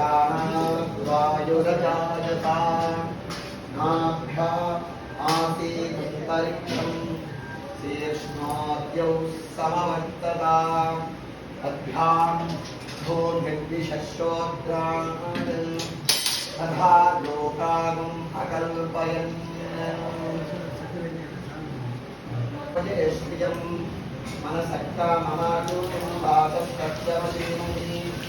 प्राणावायुरजायता नाभ्या आसीदन्तरिक्षम् शीर्ष्णाद्यौ समवर्तता। तद्भ्यां भूर्भिर्विशश्रोत्रान् तथा लोकागुम् अकल्पयन्। मनसक्ता रूपमन्यस्मैवेदो महावहापूरु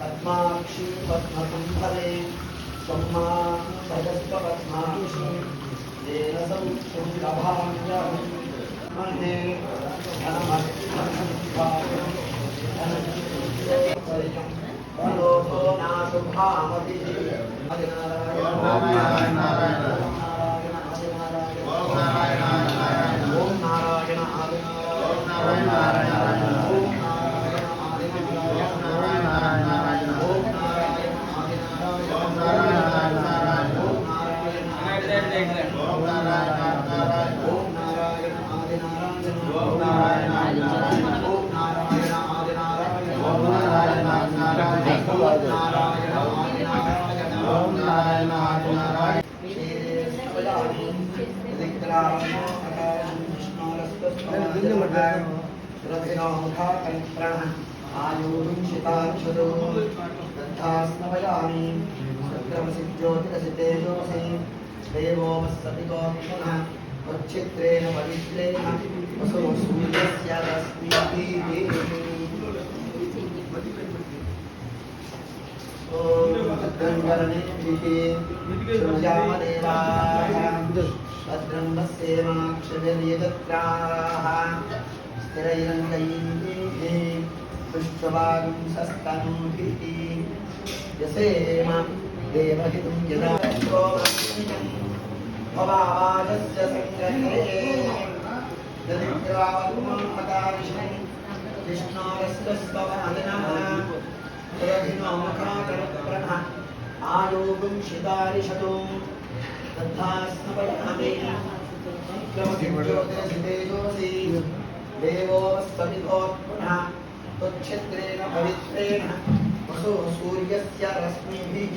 पद्माक्षी पद्मकुम्भरे त्वम्मा भजस्व पद्माक्षी येन सौख्यं लभाम्यहं महे धनमर्थं मनोभो नाशुभामति नारायण नारायण आयुर्षिताक्षरो ज्योतिरसितेजोसि देवो वत्सतिकोऽपुनः वच्छित्रेण पवित्रेण वसो सूर्यस्य रश्मिः भद्रं पश्येमाक्षभिर्यजत्राः स्थिरैरङ्गैः पुष्पवागं सस्तनूभिः यसेम देवहितं यदा भवावाजस्य सङ्ग्रहे दरिद्रावकुमकाविष्णु कृष्णारस्तस्ववादिनः प्रधिनोमुखाकरप्रणः आयोगं शिदारिषतो तद्धास्मपयामि क्रमसिद्ध्योतिरसितेजोऽसि देवो सविधोत्पुनः त्वच्छिद्रेण पवित्रेण वसो सूर्यस्य रश्मिभिः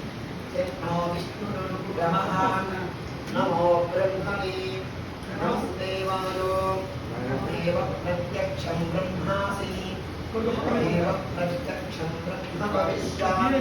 यज्ञो विष्णुरुग्रमः नमो ब्रह्मणे नमस्तेवायो देव प्रत्यक्षं ब्रह्मासि देव प्रत्यक्षं ब्रह्म भविष्यामि